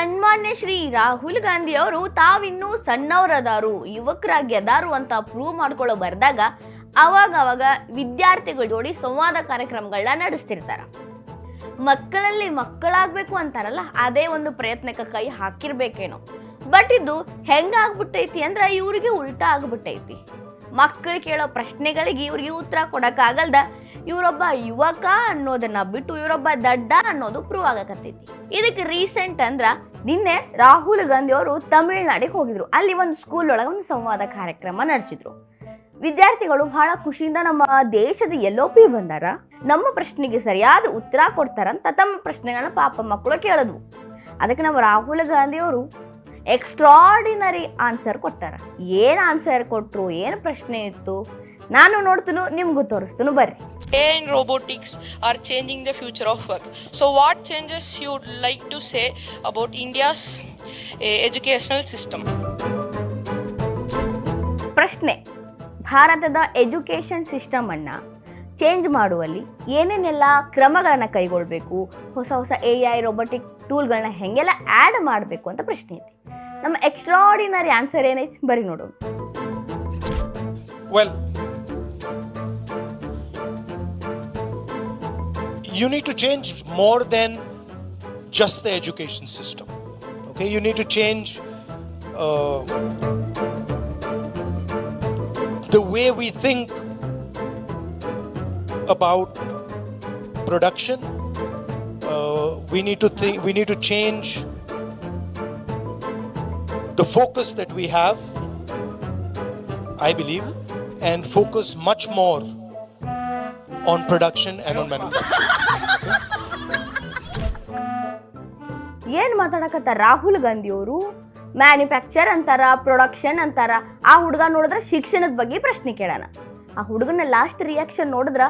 ಸನ್ಮಾನ್ಯ ಶ್ರೀ ರಾಹುಲ್ ಗಾಂಧಿ ಅವರು ತಾವಿನ್ನೂ ಸಣ್ಣವರದಾರು, ಯುವಕರಾಗಿ ಅದಾರು ಅಂತ ಪ್ರೂವ್ ಮಾಡ್ಕೊಳ್ಳೋ ಬರೆದಾಗ ಅವಾಗ ಅವಾಗ ವಿದ್ಯಾರ್ಥಿಗಳ ಜೋಡಿ ಸಂವಾದ ಕಾರ್ಯಕ್ರಮಗಳನ್ನ ನಡೆಸ್ತಿರ್ತಾರ. ಮಕ್ಕಳಲ್ಲಿ ಮಕ್ಕಳಾಗ್ಬೇಕು ಅಂತಾರಲ್ಲ, ಅದೇ ಒಂದು ಪ್ರಯತ್ನಕ್ಕೆ ಕೈ ಹಾಕಿರ್ಬೇಕೇನೋ. ಬಟ್ ಇದು ಹೆಂಗಾಗ್ಬಿಟ್ಟೈತಿ ಅಂದ್ರೆ ಇವ್ರಿಗೆ ಉಲ್ಟಾ ಆಗ್ಬಿಟ್ಟೈತಿ. ಮಕ್ಕಳು ಕೇಳೋ ಪ್ರಶ್ನೆಗಳಿಗೆ ಇವ್ರಿಗೆ ಉತ್ತರ ಕೊಡೋಕ್ಕಾಗಲ್ದ, ಇವರೊಬ್ಬ ಯುವಕ ಅನ್ನೋದನ್ನ ಬಿಟ್ಟು ಇವರೊಬ್ಬ ದಡ್ಡ ಅನ್ನೋದು ಪ್ರೂವ್ ಆಗಕತ್ತೈತಿ. ಇದಕ್ಕೆ ರೀಸೆಂಟ್ ಅಂದ್ರ ನಿನ್ನೆ ರಾಹುಲ್ ಗಾಂಧಿ ಅವರು ತಮಿಳ್ನಾಡಿಗೆ ಹೋಗಿದ್ರು. ಅಲ್ಲಿ ಒಂದು ಸ್ಕೂಲ್ ಒಳಗೆ ಒಂದು ಸಂವಾದ ಕಾರ್ಯಕ್ರಮ ನಡೆಸಿದ್ರು. ವಿದ್ಯಾರ್ಥಿಗಳು ಬಹಳ ಖುಷಿಯಿಂದ ನಮ್ಮ ದೇಶದ ಎಲ್ಲೋ ಪಿ ಬಂದಾರ, ನಮ್ಮ ಪ್ರಶ್ನೆಗೆ ಸರಿಯಾದ ಉತ್ತರ ಕೊಡ್ತಾರಂತ ತಮ್ಮ ಪ್ರಶ್ನೆಗಳನ್ನ ಪಾಪ ಮಕ್ಕಳು ಕೇಳಿದ್ವು. ಅದಕ್ಕೆ ನಮ್ಮ ರಾಹುಲ್ ಗಾಂಧಿ ಅವರು ಎಕ್ಸ್ಟ್ರಾಡಿನರಿ ಆನ್ಸರ್ ಕೊಟ್ಟಾರ. ಏನು ಆನ್ಸರ್ ಕೊಟ್ಟರು ಏನು ಪ್ರಶ್ನೆ ಇತ್ತು ನಾನು ನೋಡ್ತೀನಿ ನಿಮಗೂ ತೋರಿಸ್ತೀನಿ ಬರ್ರಿ. ಏನ್ robotics are changing the future of work so what changes you would like to say about India's India's system ಪ್ರಶ್ನೆ. ಭಾರತದ ಎಜುಕೇಷನ್ ಸಿಸ್ಟಮನ್ನು ಚೇಂಜ್ ಮಾಡುವಲ್ಲಿ ಏನೇನೆಲ್ಲ ಕ್ರಮಗಳನ್ನು ಕೈಗೊಳ್ಳಬೇಕು ಹೊಸ ಹೊಸ ಎ ಐ ರೋಬೋಟಿಕ್ ಟೂಲ್ಗಳನ್ನ ಹೆಂಗೆಲ್ಲ ಆ್ಯಡ್ ಮಾಡಬೇಕು ಅಂತ ಪ್ರಶ್ನೆ ಐತಿ ನಮ್ಮ ಎಕ್ಸ್ಟ್ರಾಡಿನರಿ ಆನ್ಸರ್ ಏನೈತಿ ಬರೀ ನೋಡೋಣ Well, you need to change more than just the education system. Okay, you need to change uh, the way we think about production. Uh, we need to think. We need to change the focus that we have I believe, and focus much more on production and on manufacturing. ಏನ್ ಮಾತಾಡಕತ್ತಾರ ರಾಹುಲ್ ಗಾಂಧಿ ಅವರು manufacture ಅಂತಾರ production ಅಂತಾರ ಆ ಹುಡುಗ ನೋಡಿದ್ರೆ ಶಿಕ್ಷಣದ ಬಗ್ಗೆ ಪ್ರಶ್ನೆ ಕೇಳೋಣ. ಆ ಹುಡುಗನ ಲಾಸ್ಟ್ ರಿಯಾಕ್ಷನ್ ನೋಡಿದ್ರ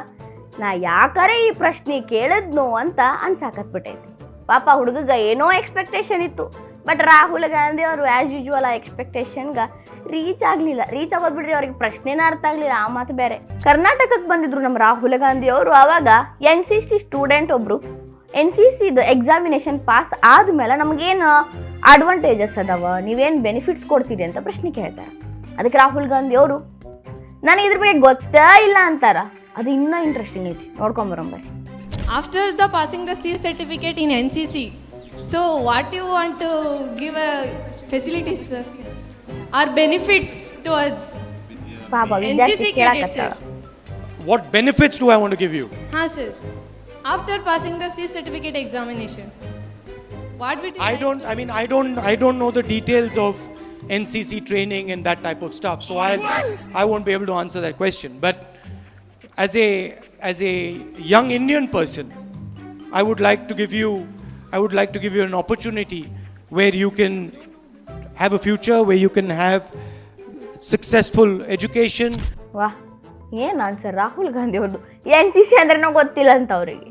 ನಾ ಯಾಕರೆ ಈ ಪ್ರಶ್ನೆ ಕೇಳಿದ್ನೋ ಅಂತ ಅನ್ಸಾಕತ್ಬಿಟ್ಟೈತಿ. ಪಾಪ ಹುಡುಗಗ ಏನೋ ಎಕ್ಸ್ಪೆಕ್ಟೇಷನ್ ಇತ್ತು. ಬಟ್ ರಾಹುಲ್ ಗಾಂಧಿ ಅವರು ಆ್ಯಸ್ ಯೂಶುವಲ್ ಆ ಎಕ್ಸ್ಪೆಕ್ಟೇಷನ್ಗೆ ರೀಚ್ ಆಗಲಿಲ್ಲ. ರೀಚ್ ಆಗೋದು ಬಿಡ್ರಿ ಅವ್ರಿಗೆ ಪ್ರಶ್ನೆನೇ ಅರ್ಥ ಆಗಲಿಲ್ಲ. ಆ ಮಾತು ಬೇರೆ. ಕರ್ನಾಟಕಕ್ಕೆ ಬಂದಿದ್ರು ನಮ್ಮ ರಾಹುಲ್ ಗಾಂಧಿ ಅವರು ಆವಾಗ ಎನ್ ಸಿ ಸಿ ಸ್ಟೂಡೆಂಟ್ ಒಬ್ರು. ಎನ್ ಸಿ ಸಿದು ಎಕ್ಸಾಮಿನೇಷನ್ ಪಾಸ್ ಆದಮೇಲೆ ನಮಗೇನು ಅಡ್ವಾಂಟೇಜಸ್ ಅದಾವ? ನೀವೇನು ಬೆನಿಫಿಟ್ಸ್ ಕೊಡ್ತೀರಿ ಅಂತ ಪ್ರಶ್ನೆ ಕೇಳ್ತಾರೆ. ಅದಕ್ಕೆ ರಾಹುಲ್ ಗಾಂಧಿ ಅವರು ನನಗೆ ಇದ್ರ ಬಗ್ಗೆ ಗೊತ್ತೇ ಇಲ್ಲ ಅಂತಾರ. ಅದು ಇನ್ನೂ ಇಂಟ್ರೆಸ್ಟಿಂಗ್ ಐತಿ. ನೋಡ್ಕೊಂಬರೋಂಬೆ after the passing the C certificate in N C NCC, so what you want to give a facilities sir, or benefits to us? ಪಾಪ ವಿದ್ಯಾರ್ಥಿ NCC cadets ಕೇಳಕತ್ತಾಳ sir. What benefits do I want to give you? Huh, sir. After passing the C certificate examination, what would you I like don't. to- I mean, I don't. I don't know the details of NCC training and that type of stuff. So I, I won't be able to answer that question. But as a as a young Indian person, I would like to give you. I would like to give you an opportunity where you can have a future, where you can have successful education, ವಾ ಏನು answer Rahul Gandhi ಅವ್ರದ್ದು N C C ಅಂದ್ರೆ ಗೊತ್ತಿಲ್ಲ ಅಂತ ಅವರಿಗೆ.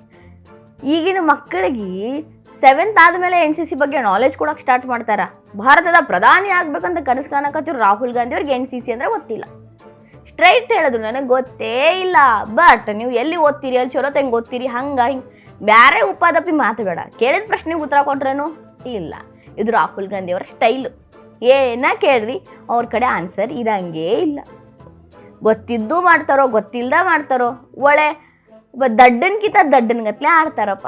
ಈಗಿನ ಮಕ್ಕಳಿಗೆ seventh ಆದಮೇಲೆ ಎನ್ ಸಿ ಸಿ ಬಗ್ಗೆ ನಾಲೆಜ್ ಕೊಡೋಕೆ ಸ್ಟಾರ್ಟ್ ಮಾಡ್ತಾರ? ಭಾರತದ ಪ್ರಧಾನಿ ಆಗ್ಬೇಕಂತ ಕನಸು ಕಾಣಕತ್ತಿರು ರಾಹುಲ್ ಗಾಂಧಿ ಅವ್ರಿಗೆ ಎನ್ ಸಿ ಸಿ ಅಂದ್ರೆ ಗೊತ್ತಿಲ್ಲ. ಸ್ಟ್ರೈಟ್ ಹೇಳಿದ್ರು ನನಗೆ ಗೊತ್ತೇ ಇಲ್ಲ. ಬಟ್ ನೀವು ಎಲ್ಲಿ ಓದ್ತೀರಿ ಅಲ್ಲಿ ಚಲೋ ತಂಗೆ ಓದ್ತೀರಿ ಹಂಗೆ ಹಿಂಗೆ ಬ್ಯಾರೆ ಉಪಾದಪಿ ಮಾತು ಬೇಡ. ಕೇಳಿದ ಪ್ರಶ್ನೆಗೆ ಉತ್ತರ ಕೊಟ್ರೇನು? ಇಲ್ಲ. ಇದು ರಾಹುಲ್ ಗಾಂಧಿ ಅವರ ಸ್ಟೈಲು ಏನ ಕೇಳ್ರಿ? ಅವ್ರ ಕಡೆ ಆನ್ಸರ್ ಇರಂಗೇ ಇಲ್ಲ. ಗೊತ್ತಿದ್ದು ಮಾಡ್ತಾರೋ ಗೊತ್ತಿಲ್ಲದ ಮಾಡ್ತಾರೋ? ಒಳ್ಳೆ ದಡ್ಡನ್ಕಿಂತ ದಡ್ಡನ್ಗತ್ಲೆ ಆಡ್ತಾರಪ್ಪ.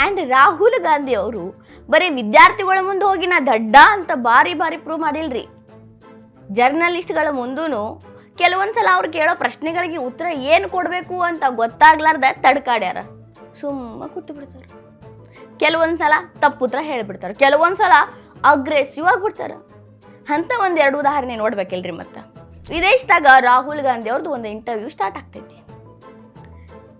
ಆ್ಯಂಡ್ ರಾಹುಲ್ ಗಾಂಧಿ ಅವರು ಬರೀ ವಿದ್ಯಾರ್ಥಿಗಳ ಮುಂದೆ ಹೋಗಿ ನಾ ದಡ್ಡ ಅಂತ ಭಾರಿ ಭಾರಿ ಪ್ರೂವ್ ಮಾಡಿಲ್ರಿ. ಜರ್ನಲಿಸ್ಟ್ಗಳ ಮುಂದೂ ಕೆಲವೊಂದ್ಸಲ ಅವ್ರು ಕೇಳೋ ಪ್ರಶ್ನೆಗಳಿಗೆ ಉತ್ತರ ಏನು ಕೊಡಬೇಕು ಅಂತ ಗೊತ್ತಾಗ್ಲಾರ್ದ ತಡ್ಕಾಡ್ಯಾರ. ಸುಮ್ಮ ಕೂತು ಬಿಡ್ತಾರೆ ಕೆಲವೊಂದ್ಸಲ ತಪ್ಪು ಉತ್ತರ ಹೇಳ್ಬಿಡ್ತಾರೆ. ಕೆಲವೊಂದ್ಸಲ ಅಗ್ರೆಸಿವ್ ಆಗ್ಬಿಡ್ತಾರೆ. ಅಂತ ಒಂದೆರಡು ಉದಾಹರಣೆ ನೋಡ್ಬೇಕಲ್ರಿ ಮತ್ತೆ. ವಿದೇಶದಾಗ ರಾಹುಲ್ ಗಾಂಧಿ ಅವ್ರದ್ದು ಒಂದು ಇಂಟರ್ವ್ಯೂ ಸ್ಟಾರ್ಟ್ ಆಗ್ತೈತಿ.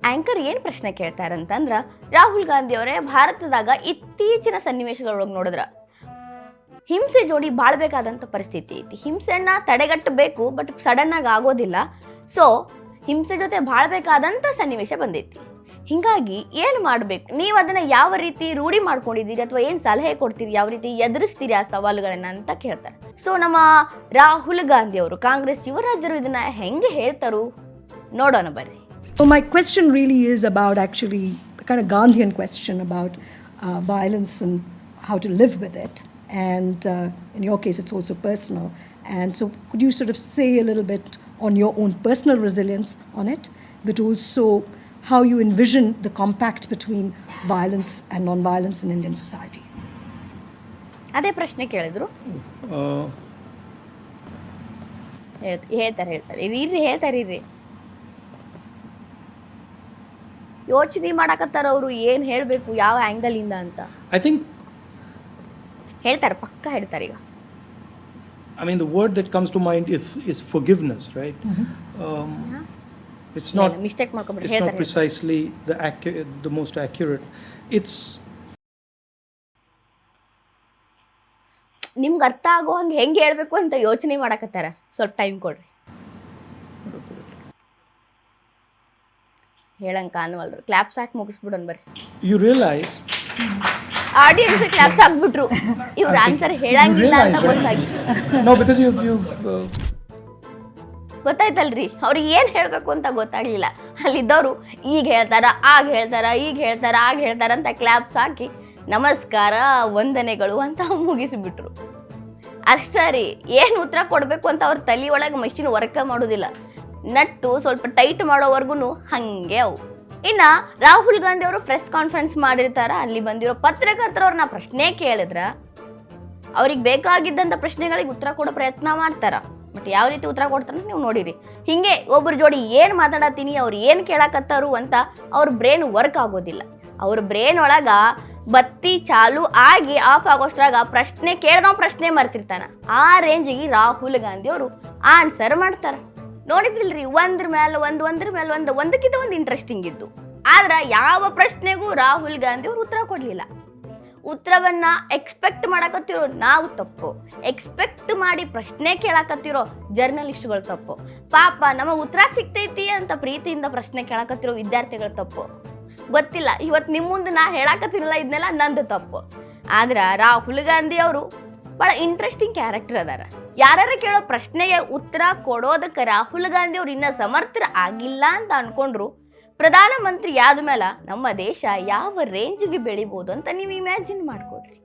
ಆಂಕರ್ ಏನು ಪ್ರಶ್ನೆ ಕೇಳ್ತಾರಂತಂದ್ರ, ರಾಹುಲ್ ಗಾಂಧಿ ಅವರೇ ಭಾರತದಾಗ ಇತ್ತೀಚಿನ ಸನ್ನಿವೇಶಗಳೊಳಗೆ ನೋಡಿದ್ರ. ಹಿಂಸೆ ಜೋಡಿ ಬಾಳ್ಬೇಕಾದಂಥ ಪರಿಸ್ಥಿತಿ ಐತಿ. ಹಿಂಸೆಯನ್ನ ತಡೆಗಟ್ಟಬೇಕು ಬಟ್ ಸಡನ್ ಆಗಿ ಆಗೋದಿಲ್ಲ. ಸೊ ಹಿಂಸೆ ಜೊತೆ ಬಾಳ್ಬೇಕಾದಂಥ ಸನ್ನಿವೇಶ ಬಂದೈತಿ. ಹಿಂಗಾಗಿ ಏನು ಮಾಡಬೇಕು ನೀವು ಅದನ್ನು ಯಾವ ರೀತಿ ರೂಢಿ ಮಾಡ್ಕೊಂಡಿದ್ದೀರಿ ಅಥವಾ ಏನು ಸಲಹೆ ಕೊಡ್ತೀರಿ ಯಾವ ರೀತಿ ಎದುರಿಸ್ತೀರಿ ಆ ಸವಾಲುಗಳನ್ನು ಅಂತ ಕೇಳ್ತಾರೆ ಸೊ ನಮ್ಮ ರಾಹುಲ್ ಗಾಂಧಿ ಅವರು ಕಾಂಗ್ರೆಸ್ ಯುವರಾಜರು ಇದನ್ನು ಹೆಂಗೆ ಹೇಳ್ತಾರು ನೋಡೋಣ ಬರ್ರಿ so my question really is about actually Gandhian question about uh, violence and how to live with it. And uh, in your case, it's also personal. And so, could you sort of say a little bit on your own personal resilience on it, how you envision the compact between violence and non-violence in Indian society? ಅದೇ ಪ್ರಶ್ನೆ ಕೇಳಿದ್ರು Uh, ಹೇಳ್- ಹೇಳ್ತಾರೆ ಹೇಳ್ತಾರೆ ಇರ್ರಿ ಹೇಳ್ತಾರೆ ಇರ್ರಿ ಯೋಚನೆ ಮಾಡಕತ್ತಾರ ಅವರು ಏನು ಹೇಳಬೇಕು ಯಾವ ಆ್ಯಂಗಲ್ ಇಂದ ಅಂತ I think, ಹೇಳ್ತಾರೆ ಪಕ್ಕ ಹೇಳ್ತಾರೆ ಈಗ I mean, the word that comes to mind is, is forgiveness, right? It's not, mistake ಮಾಡ್ಕೊಂಡ್ಬಿಟ್ಟು it's not ಹೇಳ್ತಾರೆ precisely the accu- the most accurate. It's, ನಿಮ್ಗೆ ಅರ್ಥ ಆಗೋ ಹಂಗೆ ಹೆಂಗೆ ಹೇಳ್ಬೇಕು ಅಂತ ಯೋಚನೆ ಮಾಡಕತ್ತಾರ. ಸ್ವಲ್ಪ ಟೈಮ್ ಕೊಡ್ರಿ. ಹೇಳಂಗ ಕಾಣವಲ್ರು. ಕ್ಲಾಪ್ಸ್ ಹಾಕಿ ಮುಗಿಸ್ಬಿಡೋಣ ಬರ್ರಿ. ಯು ರಿಯಲೈಸ್ ಆಡಿಯನ್ಸ್ ಕ್ಲಾಪ್ಸ್ ಹಾಕ್ಬಿಟ್ರು. ಇವ್ರ ಆನ್ಸರ್ ಹೇಳಂಗಿಲ್ಲ ಅಂತ ಗೊತ್ತಾಗಿ ನೋ ಬಿಕಾಸ್ ಯು uh, ಗೊತ್ತಾಯ್ತಲ್ರಿ? ಅವ್ರಿಗೆ ಏನು ಹೇಳಬೇಕು ಅಂತ ಗೊತ್ತಾಗ್ಲಿಲ್ಲ. ಅಲ್ಲಿದ್ದವರು ಈಗ ಹೇಳ್ತಾರ, ಆಗ ಹೇಳ್ತಾರ, ಈಗ ಹೇಳ್ತಾರ, ಆಗ ಹೇಳ್ತಾರ ಅಂತ ಕ್ಲಾಪ್ಸ್ ಹಾಕಿ ನಮಸ್ಕಾರ, ವಂದನೆಗಳು ಅಂತ ಮುಗಿಸಿಬಿಟ್ರು. ಅಷ್ಟೇ ರೀ, ಏನು ಉತ್ತರ ಕೊಡಬೇಕು ಅಂತ ಅವ್ರ ತಲೆ ಒಳಗೆ ಮಷಿನ್ ವರ್ಕ ಮಾಡೋದಿಲ್ಲ. ನಟ್ಟು ಸ್ವಲ್ಪ ಟೈಟ್ ಮಾಡೋವರೆಗೂ ಹಂಗೆ ಅವು. ಇನ್ನು ರಾಹುಲ್ ಗಾಂಧಿ ಅವರು ಪ್ರೆಸ್ ಕಾನ್ಫರೆನ್ಸ್ ಮಾಡಿರ್ತಾರ, ಅಲ್ಲಿ ಬಂದಿರೋ ಪತ್ರಕರ್ತರವ್ರನ್ನ ಪ್ರಶ್ನೆ ಕೇಳಿದ್ರ, ಅವ್ರಿಗೆ ಬೇಕಾಗಿದ್ದಂಥ ಪ್ರಶ್ನೆಗಳಿಗೆ ಉತ್ತರ ಕೊಡೋ ಪ್ರಯತ್ನ ಮಾಡ್ತಾರ. ಬಟ್ ಯಾವ ರೀತಿ ಉತ್ತರ ಕೊಡ್ತಾರ ನೀವು ನೋಡಿರಿ. ಹಿಂಗೆ ಒಬ್ಬರ ಜೋಡಿ ಏನು ಮಾತಾಡತ್ತೀನಿ, ಅವ್ರು ಏನು ಕೇಳಕತ್ತಾರು ಅಂತ ಅವ್ರ ಬ್ರೇನ್ ವರ್ಕ್ ಆಗೋದಿಲ್ಲ. ಅವ್ರ ಬ್ರೇನ್ ಒಳಗ ಬತ್ತಿ ಚಾಲು ಆಗಿ ಆಫ್ ಆಗೋಷ್ಟ್ರಾಗ ಪ್ರಶ್ನೆ ಕೇಳ್ದವ್ ಪ್ರಶ್ನೆ ಮರ್ತಿರ್ತಾನ. ಆ ರೇಂಜಿಗೆ ರಾಹುಲ್ ಗಾಂಧಿ ಅವರು ಆನ್ಸರ್ ಮಾಡ್ತಾರ. ನೋಡಿದ್ರಿಲ್ರಿ, ಒಂದ್ರ ಮೇಲೆ ಒಂದು, ಒಂದ್ರ ಮೇಲೆ ಒಂದು, ಒಂದಕ್ಕಿಂತ ಒಂದು ಇಂಟ್ರೆಸ್ಟಿಂಗ್ ಇದ್ದು. ಆದ್ರ ಯಾವ ಪ್ರಶ್ನೆಗೂ ರಾಹುಲ್ ಗಾಂಧಿ ಅವರು ಉತ್ತರ ಕೊಡ್ಲಿಲ್ಲ. ಉತ್ತರವನ್ನ ಎಕ್ಸ್ಪೆಕ್ಟ್ ಮಾಡಕತ್ತಿರೋ ನಾವು ತಪ್ಪು. ಎಕ್ಸ್ಪೆಕ್ಟ್ ಮಾಡಿ ಪ್ರಶ್ನೆ ಕೇಳಾಕತ್ತಿರೋ ಜರ್ನಲಿಸ್ಟ್ಗಳು ತಪ್ಪು. ಪಾಪ ನಮಗೆ ಉತ್ತರ ಸಿಗ್ತೈತಿ ಅಂತ ಪ್ರೀತಿಯಿಂದ ಪ್ರಶ್ನೆ ಕೇಳಕತ್ತಿರೋ ವಿದ್ಯಾರ್ಥಿಗಳು ತಪ್ಪು. ಗೊತ್ತಿಲ್ಲ ಇವತ್ತು ನಿಮ್ಮ ಮುಂದೆ ನಾ ಹೇಳಕತ್ತಿರಲ್ಲ ಇದನ್ನೆಲ್ಲ ನಂದು ತಪ್ಪು. ಆದ್ರೆ ರಾಹುಲ್ ಗಾಂಧಿ ಅವರು ಭಾಳ ಇಂಟ್ರೆಸ್ಟಿಂಗ್ ಕ್ಯಾರೆಕ್ಟರ್ ಅದಾರ. ಯಾರು ಕೇಳೋ ಪ್ರಶ್ನೆಗೆ ಉತ್ತರ ಕೊಡೋದಕ್ಕೆ ರಾಹುಲ್ ಗಾಂಧಿ ಅವ್ರು ಇನ್ನೂ ಸಮರ್ಥರ ಆಗಿಲ್ಲ ಅಂತ ಅನ್ಕೊಂಡ್ರು ಪ್ರಧಾನಮಂತ್ರಿ ಆದ್ಮೇಲೆ ನಮ್ಮ ದೇಶ ಯಾವ ರೇಂಜ್ಗೆ ಬೆಳಿಬೋದು ಅಂತ ನೀವು ಇಮ್ಯಾಜಿನ್ ಮಾಡ್ಕೊಡ್ರಿ